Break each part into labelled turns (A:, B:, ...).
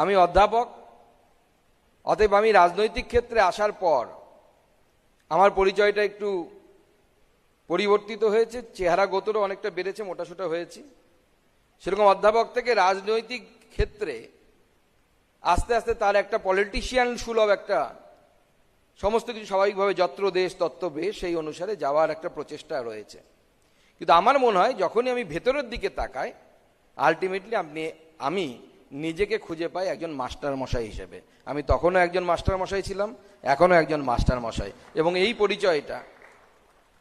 A: আমি অধ্যাপক, অতএব আমি রাজনৈতিক ক্ষেত্রে আসার পর আমার পরিচয়টা একটু পরিবর্তিত হয়েছে, চেহারা গোতরও অনেকটা বেড়েছে, মোটাসোটা হয়েছি। সেরকম অধ্যাপক থেকে রাজনৈতিক ক্ষেত্রে আস্তে আস্তে তার একটা পলিটিশিয়ান সুলভ একটা সমস্ত কিছু স্বাভাবিকভাবে যত্র, দেশ, তত্ত্ব, বেশ, সেই অনুসারে যাওয়ার একটা প্রচেষ্টা রয়েছে। কিন্তু আমার মনে হয় যখনই আমি ভেতরের দিকে তাকাই আলটিমেটলি আপনি, আমি নিজেকে খুঁজে পাই একজন মাস্টার মশাই হিসেবে। আমি তখনও একজন মাস্টার মশাই ছিলাম, এখনও একজন মাস্টার মশাই এবং এই পরিচয়টা,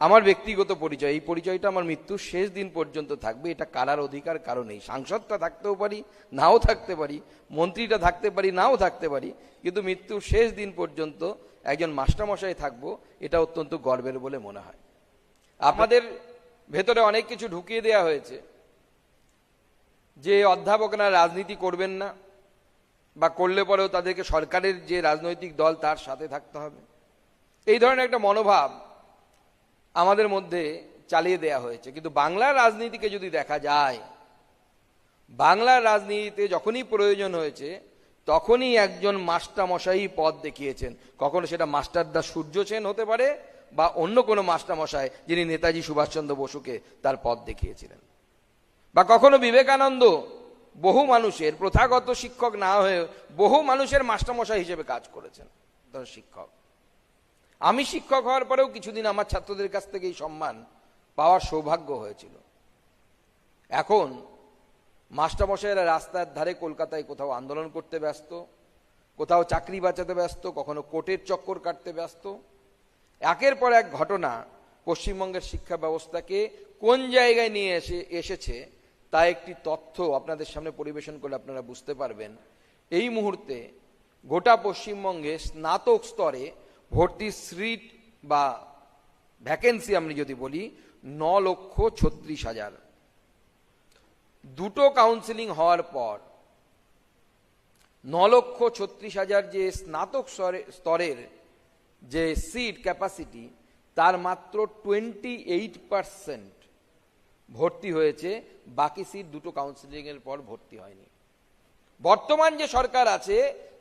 A: আমার ব্যক্তিগত পরিচয়, এই পরিচয়টা আমার মৃত্যুর শেষ দিন পর্যন্ত থাকবে, এটা কারার অধিকার কারণেই সাংসদটা থাকতেও পারি, নাও থাকতে পারি, মন্ত্রীটা থাকতে পারি, নাও থাকতে পারি, কিন্তু মৃত্যুর শেষ দিন পর্যন্ত একজন মাস্টারমশাই থাকব, এটা অত্যন্ত গর্বের বলে মনে হয়। আমাদের ভেতরে অনেক কিছু ঢুকিয়ে দেওয়া হয়েছে। যে অধ্যাপকরা রাজনীতি করবেন না বা করলে পরেও তাদেরকে সরকারের যে রাজনৈতিক দল, তার সাথে থাকতে হবে। এই ধরনের একটা মনোভাব আমাদের মধ্যে চালিয়ে দেয়া হয়েছে। কিন্তু বাংলার রাজনীতিকে যদি দেখা যায়, বাংলার রাজনীতিতে যখনই প্রয়োজন হয়েছে, তখনই একজন মাস্টারমশাই পদ দেখিয়েছেন। কখনো সেটা মাস্টারদা সূর্য সেন হতে পারে বা অন্য কোনো মাস্টারমশাই যিনি নেতাজি সুভাষচন্দ্র বসুকে তার পদ দেখিয়েছিলেন। বা কখনো বিবেকানন্দ বহু মানুষের, প্রথাগত শিক্ষক না হয়ে বহু মানুষের মাস্টারমশাই হিসেবে কাজ করেছেন ধর শিক্ষক। আমি শিক্ষক হওয়ার পরেও কিছুদিন আমার ছাত্রদের কাছ থেকে এই সম্মান পাওয়ার সৌভাগ্য হয়েছিল। এখন মাস্টারমশাইরা রাস্তার ধারে কলকাতায় কোথাও আন্দোলন করতে ব্যস্ত, কোথাও চাকরি বাঁচাতে ব্যস্ত, কখনো কোর্টের চক্কর কাটতে ব্যস্ত। একের পর এক ঘটনা পশ্চিমবঙ্গের শিক্ষা ব্যবস্থাকে কোন জায়গায় নিয়ে এসে, এসেছে তা একটি তথ্য আপনাদের সামনে পরিবেশন করলে আপনারা বুঝতে পারবেন। এই মুহূর্তে গোটা পশ্চিমবঙ্গে স্নাতক স্তরে ভর্তি সিট বা ভ্যাকেন্সি আমি যদি বলি, ন লক্ষ ছত্রিশ হাজার। দুটো কাউন্সিলিং হওয়ার পর ন লক্ষ ছত্রিশ হাজার যে স্নাতক স্তরের যে সিট ক্যাপাসিটি তার মাত্র টোয়েন্টি এইট পারসেন্ট ভর্তি হয়েছে বাকি সিট দুটো কাউন্সিলিং এর পর ভর্তি হয়নি। বর্তমান যে সরকার আছে,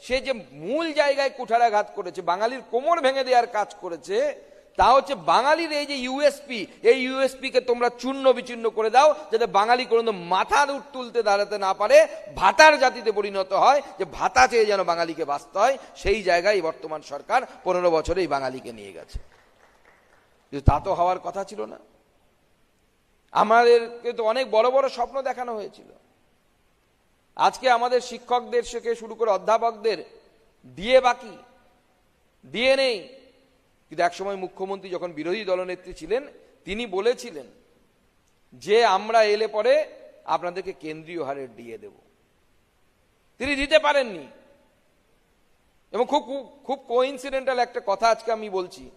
A: সে যে মূল জায়গায় কুঠারাঘাত করেছে, বাঙালির কোমর ভেঙে দেওয়ার কাজ করেছে, তা হচ্ছে বাঙালির এই যে ইউএসপি এই ইউএসপি কে তোমরা চূর্ণ বিচূর্ণ করে দাও, যাতে বাঙালি কোনো মাথার উঠ তুলতে দাঁড়াতে না পারে, ভাতার জাতিতে পরিণত হয়, যে ভাতা চেয়ে যেন বাঙালিকে বাঁচতে হয়, সেই জায়গায় বর্তমান সরকার পনেরো বছরে এই বাঙালিকে নিয়ে গেছে। তা তো হওয়ার কথা ছিল না। আমাদেরকে তো অনেক বড় বড় স্বপ্ন দেখানো হয়েছিল। আজকে আমাদের শিক্ষকদের থেকে শুরু করে অধ্যাপকদের দিয়ে বাকি, দিয়ে নেই। কিন্তু একসময় মুখ্যমন্ত্রী যখন বিরোধী দলনেত্রী ছিলেন, তিনি বলেছিলেন যে আমরা এলে পরে আপনাদেরকে কেন্দ্রীয় হারে দিয়ে দেব। তিনি দিতে পারেননি। এবং খুব, খুব- কোইন্সিডেন্টাল একটা কথা আজকে আমি বলছি।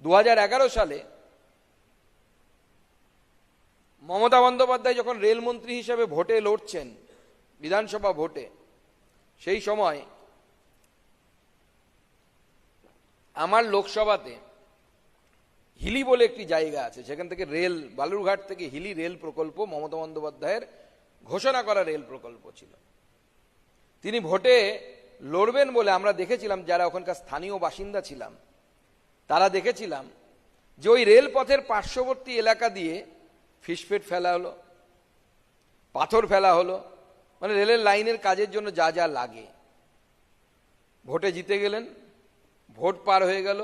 A: দু হাজার এগারো সালে মমতা বন্দ্যোপাধ্যায় যখন রেলমন্ত্রী হিসেবে ভোটে লড়ছেন, বিধানসভা ভোটে, সেই সময় আমার লোকসভাতে হিলি বলে একটি জায়গা আছে, সেখান থেকে রেল, বালুরঘাট থেকে হিলি রেল প্রকল্প মমতা বন্দ্যোপাধ্যায়ের ঘোষণা করা রেল প্রকল্প ছিল। তিনি ভোটে লড়বেন বলে আমরা দেখেছিলাম, যারা ওখানকার স্থানীয় বাসিন্দা ছিলাম, তারা দেখেছিলাম যে ওই রেলপথের পার্শ্ববর্তী এলাকা দিয়ে ফিসফেট ফেলা হলো, পাথর ফেলা হলো মানে রেলের লাইনের কাজের জন্য যা যা লাগে। ভোটে জিতে গেলেন, ভোট পার হয়ে গেল,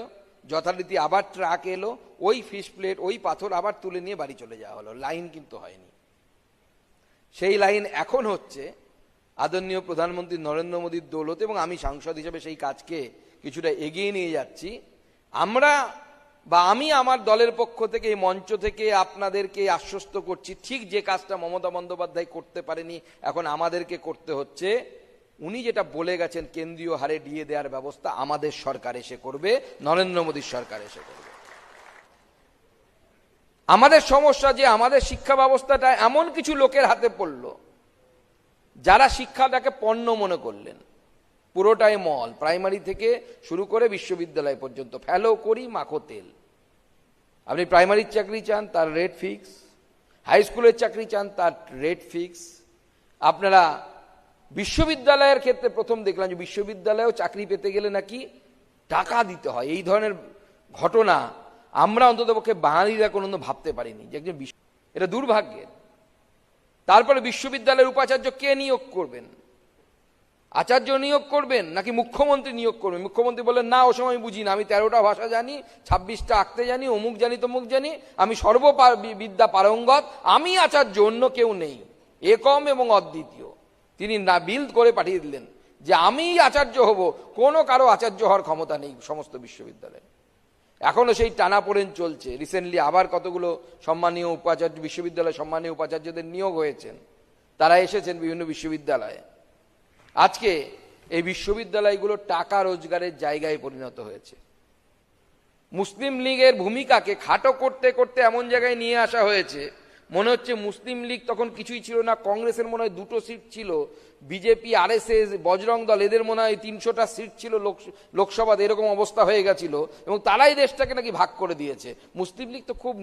A: যথারীতি আবার ট্রাক এলো, ওই ফিশ প্লেট, ওই পাথর আবার তুলে নিয়ে বাড়ি চলে যাওয়া হলো, লাইন কিন্তু হয়নি। সেই লাইন এখন হচ্ছে আদরণীয় প্রধানমন্ত্রী নরেন্দ্র মোদীর দৌলত এবং আমি সাংসদ হিসেবে সেই কাজকে কিছুটা এগিয়ে নিয়ে যাচ্ছি। আমরা বা আমি আমার দলের পক্ষ থেকে, এই মঞ্চ থেকে আপনাদেরকে আশ্বস্ত করছি, ঠিক যে কাজটা মমতা বন্দ্যোপাধ্যায় করতে পারেনি, এখন আমাদেরকে করতে হচ্ছে। উনি যেটা বলে গেছেন, কেন্দ্রীয় হারে দিয়ে দেওয়ার ব্যবস্থা আমাদের সরকার এসে করবে, নরেন্দ্র মোদীর সরকার এসে করবে। আমাদের সমস্যা যে, আমাদের শিক্ষা ব্যবস্থাটা এমন কিছু লোকের হাতে পড়ল, যারা শিক্ষাটাকে পণ্য মনে করলেন। পুরোটাই মল প্রাইমারি থেকে শুরু করে বিশ্ববিদ্যালয় পর্যন্ত। ফেলো করি, মাখো তেল। আপনি প্রাইমারির চাকরি চান, তার রেট ফিক্স হাই স্কুলের চাকরি চান, তার রেট ফিক্স আপনারা বিশ্ববিদ্যালয়ের ক্ষেত্রে প্রথম দেখলাম যে বিশ্ববিদ্যালয়েও চাকরি পেতে গেলে নাকি টাকা দিতে হয়। এই ধরনের ঘটনা আমরা অন্ততপক্ষে বাঙালিরা কোনো ভাবতে পারিনি যে একজন এটা দুর্ভাগ্যের। তারপরে বিশ্ববিদ্যালয়ের উপাচার্য কে নিয়োগ করবেন? আচার্য নিয়োগ করবেন নাকি মুখ্যমন্ত্রী নিয়োগ করবেন? মুখ্যমন্ত্রী বললেন, না, ও সময় বুঝি না, আমি তেরোটা ভাষা জানি, ছাব্বিশটা আঁকতে জানি, অমুক জানি, তমুক জানি, আমি সর্ব বিদ্যা পারঙ্গত, আমি আচার্য, অন্য কেউ নেই। একম এবং অদ্বিতীয়। তিনি না বিল করে পাঠিয়ে দিলেন যে, আমি আচার্য হব, কোনো কারও আচার্য হওয়ার ক্ষমতা নেই সমস্ত বিশ্ববিদ্যালয়ে। এখনও সেই টানাপোড়েন চলছে। রিসেন্টলি আবার কতগুলো সম্মানীয় উপাচার্য বিশ্ববিদ্যালয় সম্মানীয় উপাচার্যদের নিয়োগ হয়েছেন। তারা এসেছেন বিভিন্ন বিশ্ববিদ্যালয়ে। আজকে এই বিশ্ববিদ্যালয়গুলো টাকা রোজগারের জায়গায় পরিণত হয়েছে। মুসলিম লীগের ভূমিকাকে খাটো করতে করতে এমন জায়গায় নিয়ে আসা হয়েছে, মনে হচ্ছে মুসলিম লীগ তখন কিছুই ছিল না, কংগ্রেসের মনে হয় দুটো সিট ছিল, বিজেপি, আরএসএস, বজরং দল, এদের মনে হয় তিনশোটা সিট ছিল লোক, লোকসভাতে, এরকম অবস্থা হয়ে গেছিল এবং তারাই দেশটাকে নাকি ভাগ করে দিয়েছে। মুসলিম লীগ তো খুব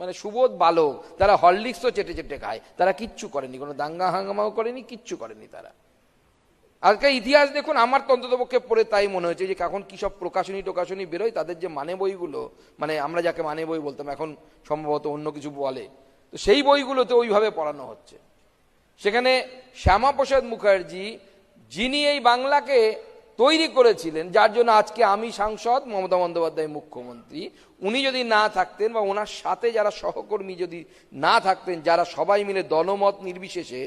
A: মানে সুবোধ বালক, তারা হরলিক্সও চেটে চেটে খায়, তারা কিচ্ছু করেনি, কোনো দাঙ্গা হাঙ্গামাও করেনি, কিচ্ছু করেনি তারা। আজকে ইতিহাস দেখুন, আমার তো অন্ততপক্ষে পড়ে তাই মনে হয়েছে যে এখন কি সব প্রকাশনী টোকাশনী বেরোয়, তাদের যে মানে বইগুলো মানে আমরা যাকে মানে বই বলতাম, এখন সম্ভবত অন্য কিছু বলে। তো সেই বইগুলোতে ওইভাবে পড়ানো হচ্ছে। সেখানে শ্যামাপ্রসাদ মুখার্জি, যিনি এই বাংলাকে তৈরি করেছিলেন, যার জন্য আজকে আমি সাংসদ, মমতা বন্দ্যোপাধ্যায় মুখ্যমন্ত্রী, উনি যদি না থাকতেন বা ওনার সাথে যারা সহকর্মী যদি না থাকতেন, যারা সবাই মিলে দলমত নির্বিশেষে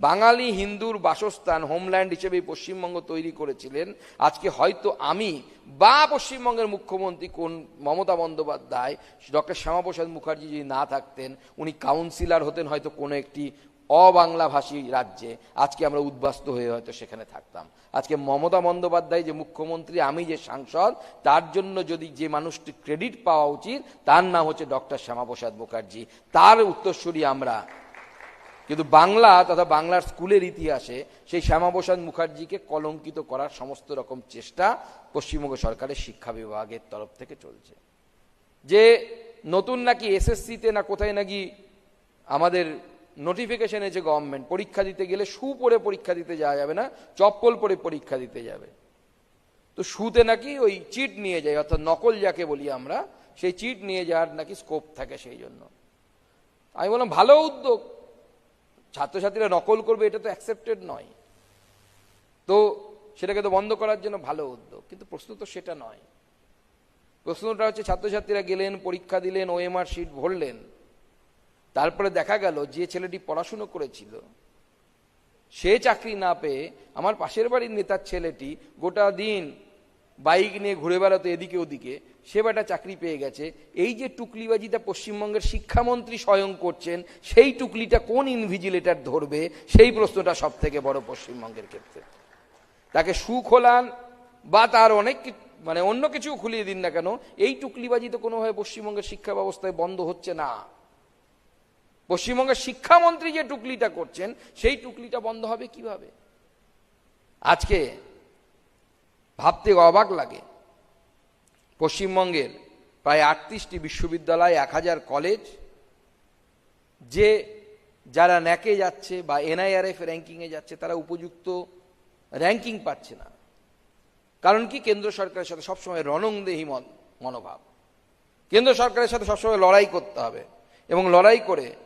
A: বাঙালি হিন্দুর বাসস্থান হোমল্যান্ড হিসেবে পশ্চিমবঙ্গ তৈরি করেছিলেন। আজকে হয়তো আমি বা পশ্চিমবঙ্গের মুখ্যমন্ত্রী কোন মমতা বন্দ্যোপাধ্যায়, ডক্টর শ্যামাপ্রসাদ মুখার্জি যদি না থাকতেন, উনি কাউন্সিলর হতেন হয়তো কোনো একটি অবাংলাভাষী রাজ্যে। আজকে আমরা উদ্বাস্ত হয়ে হয়তো সেখানে থাকতাম। আজকে মমতা বন্দ্যোপাধ্যায় যে মুখ্যমন্ত্রী, আমি যে সাংসদ, তার জন্য যদি যে মানুষটি ক্রেডিট পাওয়া উচিত, তার নাম হচ্ছে ডক্টর শ্যামাপ্রসাদ মুখার্জি। তার উত্তরসূরি আমরা কিন্তু বাংলা তথা বাংলার স্কুলের ইতিহাসে সেই শ্যামাপ্রসাদ মুখার্জিকে কলঙ্কিত করার সমস্ত রকম চেষ্টা পশ্চিমবঙ্গ সরকারের শিক্ষা বিভাগের তরফ থেকে চলছে। যে নতুন নাকি এসএসসিতে না কোথায় নাকি আমাদের নোটিফিকেশন এসে গভর্নমেন্ট পরীক্ষা দিতে গেলে শু পরে পরীক্ষা দিতে যাওয়া যাবে না, চপ্পল পরে পরীক্ষা দিতে যাবে। তো শুতে নাকি ওই চিট নিয়ে যায়, অর্থাৎ নকল যাকে বলি আমরা, সেই চিট নিয়ে যাওয়ার নাকি স্কোপ থাকে সেই জন্য। আমি বললাম, ভালো উদ্যোগ। ছাত্রছাত্রীরা নকল করবে, এটা তো অ্যাকসেপ্টেড নয়। তো সেটাকে তো বন্ধ করার জন্য ভালো উদ্যোগ, কিন্তু প্রশ্ন তো সেটা নয়। প্রশ্নটা হচ্ছে, ছাত্রছাত্রীরা গেলেন, পরীক্ষা দিলেন ওএমআর শিট ভরলেন, তারপরে দেখা গেল যে ছেলেটি পড়াশুনো করেছিল, সে চাকরি না পেয়ে আমার পাশের বাড়ির নেতার ছেলেটি গোটা দিন বাইক নিয়ে ঘুরে বেড়াতো এদিকে ওদিকে, সে বেটা চাকরি পেয়ে গেছে। এই যে টুকলিবাজিটা পশ্চিমবঙ্গের শিক্ষামন্ত্রী স্বয়ং করছেন, সেই টুকলিটা কোন ইনভিজিলেটার ধরবে? সেই প্রশ্নটা সব থেকে বড় পশ্চিমবঙ্গের ক্ষেত্রে। তাকে সুখোলান বা তার অনেক মানে অন্য কিছু খুলিয়ে দিন না কেন, এই টুকলিবাজি তো কোনোভাবে পশ্চিমবঙ্গের শিক্ষা ব্যবস্থায় বন্ধ হচ্ছে না। পশ্চিমবঙ্গের শিক্ষামন্ত্রী যে টুকলিটা করছেন, সেই টুকলিটা বন্ধ হবে কীভাবে? আজকে ভাবতে অবাক লাগে। পশ্চিমবঙ্গের প্রায় আটত্রিশটি বিশ্ববিদ্যালয়, এক হাজার কলেজ, যে যারা ন্যাকে যাচ্ছে বা এনআইআরএফ র্যাঙ্কিংয়ে যাচ্ছে, তারা উপযুক্ত র্যাঙ্কিং পাচ্ছে না। কারণ কি? কেন্দ্র সরকারের সাথে সবসময় রণংদেহী মন- মনোভাব। কেন্দ্র সরকারের সাথে সবসময় লড়াই করতে হবে এবং লড়াই করে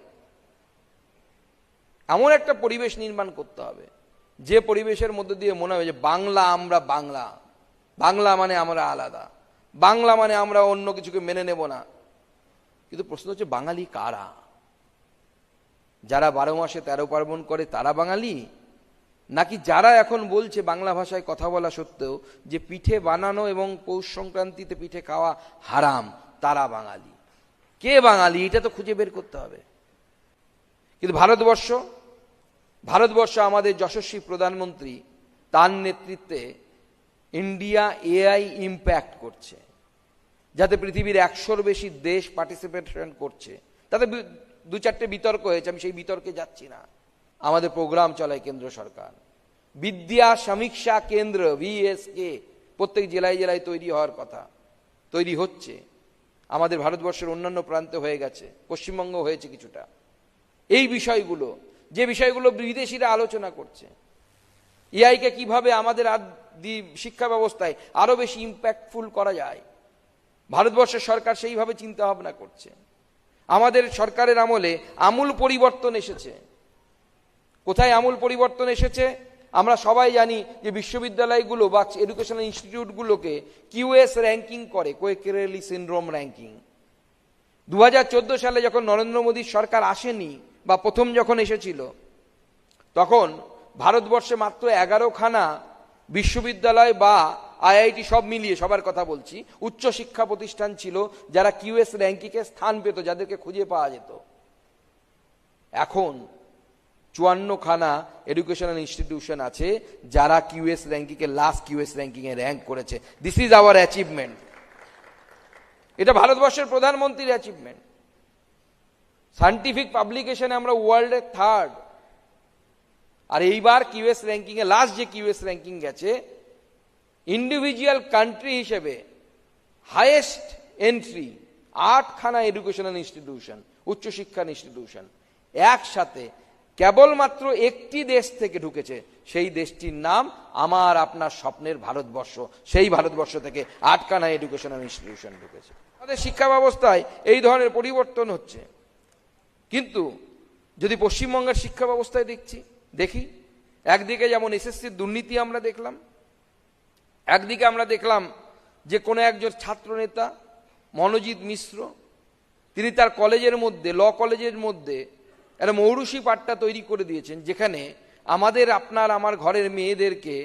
A: এমন একটা পরিবেশ নির্মাণ করতে হবে, যে পরিবেশের মধ্যে দিয়ে মনে হবে যে বাংলা আমরা বাংলা। বাংলা মানে আমরা আলাদা। বাংলা মানে আমরা অন্য কিছুকে মেনে নেব না। কিন্তু প্রশ্ন হচ্ছে, বাঙালি কারা? যারা বারো মাসে তেরো পার্বণ করে, তারা বাঙালি? নাকি যারা এখন বলছে বাংলা ভাষায় কথা বলা সত্ত্বেও যে পিঠে বানানো এবং পৌষ সংক্রান্তিতে পিঠে খাওয়া হারাম, তারা বাঙালি। কে বাঙালি? এটা তো খুঁজে বের করতে হবে। কিন্তু ভারতবর্ষ ভারতবর্ষ আমাদের যশস্বী প্রধানমন্ত্রী, তার নেতৃত্বে ইন্ডিয়া এআই ইম্প্যাক্ট করছে। যাতে পৃথিবীর একশোর বেশি দেশ পার্টিসিপেশন করছে। তাতে দু চারটে বিতর্ক হয়েছে, আমি সেই বিতর্কে যাচ্ছি না। আমাদের প্রোগ্রাম চলায় কেন্দ্র সরকার। বিদ্যা সমীক্ষা কেন্দ্র ভিএসকে প্রত্যেক জেলায় জেলায় তৈরি হওয়ার কথা। তৈরি হচ্ছে। আমাদের ভারতবর্ষের অন্যান্য প্রান্তে হয়ে গেছে। পশ্চিমবঙ্গ হয়েছে কিছুটা। এই বিষয়গুলো, যে বিষয়গুলো বিদেশিরা আলোচনা করছে এআইকে কীভাবে আমাদের শিক্ষা ব্যবস্থায় আরও বেশি ইম্প্যাক্টফুল করা যায়? ভারতবর্ষের সরকার সেইভাবে চিন্তা ভাবনা করছে। আমাদের সরকারের আমলে আমূল পরিবর্তন এসেছে। কোথায় আমূল পরিবর্তন এসেছে? আমরা সবাই জানি যে বিশ্ববিদ্যালয়গুলো বা এডুকেশনাল ইনস্টিটিউটগুলোকে কিউএস র্যাঙ্কিং করে কোয়েকেরেলি সিনড্রোম র্যাঙ্কিং দু হাজার চোদ্দ সালে যখন নরেন্দ্র মোদীর সরকার আসেনি বা প্রথম যখন এসেছিল, তখন ভারতবর্ষে মাত্র এগারোখানা বিশ্ববিদ্যালয় বা আইআইটি সব মিলিয়ে সবার কথা বলছি, উচ্চ শিক্ষা প্রতিষ্ঠান ছিল যারা কিউএস র্যাঙ্কিংয়ে স্থান পেত, যাদেরকে খুঁজে পাওয়া যেত। এখন চুয়ান্ন খানা এডুকেশনাল ইনস্টিটিউশন আছে যারা কিউএস র্যাঙ্কিংয়ে, লাস্ট কিউএস র্যাঙ্কিংয়ে র্যাঙ্ক করেছে। দিস ইজ আওয়ার অ্যাচিভমেন্ট এটা ভারতবর্ষের প্রধানমন্ত্রীর অ্যাচিভমেন্ট সায়েন্টিফিক পাবলিকেশনে আমরা ওয়ার্ল্ডের থার্ড আর এইবার কিউএস র্যাঙ্কিংয়ে লাস্ট যে কিউএস র্যাঙ্কিং গেছে ইন্ডিভিজুয়াল কান্ট্রি হিসেবে হাইয়েস্ট এন্ট্রি আটখানা এডুকেশনাল ইনস্টিটিউশন উচ্চশিক্ষা ইনস্টিটিউশন একসাথে কেবলমাত্র একটি দেশ থেকে ঢুকেছে, সেই দেশটির নাম আমার আপনার স্বপ্নের ভারতবর্ষ। সেই ভারতবর্ষ থেকে আটখানা এডুকেশনাল ইনস্টিটিউশন ঢুকেছে। আমাদের শিক্ষা ব্যবস্থায় এই ধরনের পরিবর্তন হচ্ছে। কিন্তু যদি পশ্চিমবঙ্গের শিক্ষা ব্যবস্থায় দেখছি দেখি। একদিকে যেমন এসএসসির দুর্নীতি আমরা দেখলাম, একদিকে আমরা দেখলাম যে কোনো একজন ছাত্রনেতা, মনোজিৎ মিশ্র, তিনি তার কলেজের মধ্যে, ল কলেজের মধ্যে একটা মৌরুষি পাট্টা তৈরি করে দিয়েছেন, যেখানে আমাদের, আপনার, আমার ঘরের মেয়েদেরকে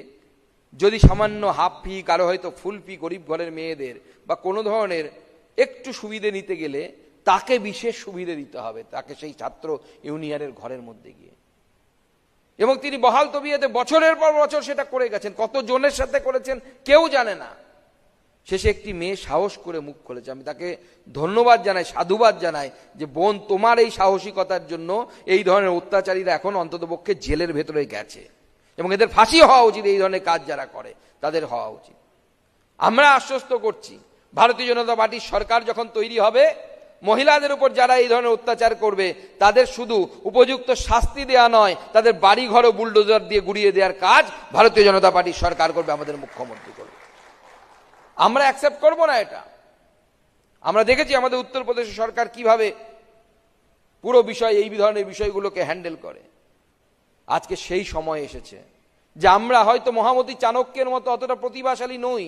A: যদি সামান্য হাফ ফি, কারও হয়তো ফুল ফি, গরিব ঘরের মেয়েদের বা কোনো ধরনের একটু সুবিধে নিতে গেলে তাকে বিশেষ সুবিধে দিতে হবে, তাকে সেই ছাত্র ইউনিয়নের ঘরের মধ্যে গিয়ে। এবং তিনি বহাল তবিয়াতে বছরের পর বছর সেটা করে গেছেন। কত জনের সাথে করেছেন কেউ জানে না। শেষে একটি মেয়ে সাহস করে মুখ খুলেছে। আমি তাকে ধন্যবাদ জানাই, সাধুবাদ জানাই যে, বোন, তোমার এই সাহসিকতার জন্য এই ধরনের অত্যাচারীরা এখন অন্ততপক্ষে জেলের ভেতরে গেছে। এবং এদের ফাঁসি হওয়া উচিত, এই ধরনের কাজ যারা করে, তাদের হওয়া উচিত। আমরা আশ্বস্ত করছি, ভারতীয় জনতা পার্টির সরকার যখন তৈরি হবে মহিলাদের উপর যারা এই ধরনের অত্যাচার করবে, তাদের শুধু উপযুক্ত শাস্তি দেওয়া নয়, তাদের বাড়ি ঘরও বুলডোজার দিয়ে গুড়িয়ে দেওয়ার কাজ ভারতীয় জনতা পার্টির সরকার করবে, আমাদের মুখ্যমন্ত্রী করবে। আমরা অ্যাকসেপ্ট করব না এটা। আমরা দেখেছি আমাদের উত্তরপ্রদেশের সরকার কীভাবে পুরো বিষয়, এই ধরনের বিষয়গুলোকে হ্যান্ডেল করে। আজকে সেই সময় এসেছে, যে আমরা হয়তো মহামতি চাণক্যের মতো অতটা প্রতিভাশালী নই।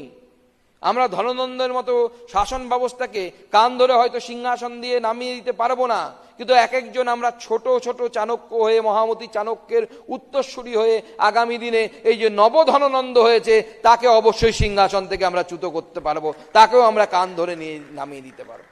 A: আমরা ধননন্দের মতো শাসন ব্যবস্থাকে কান ধরে হয়তো সিংহাসন দিয়ে নামিয়ে দিতে পারব না। কিন্তু এক একজন আমরা ছোট ছোট চাণক্য হয়ে, মহামতি চাণক্যের উত্তরসূরি হয়ে আগামী দিনে এই যে নবধননন্দ হয়েছে, তাকে অবশ্যই সিংহাসন থেকে আমরা চ্যুত করতে পারব। তাকেও আমরা কান ধরে নিয়ে নামিয়ে দিতে পারব।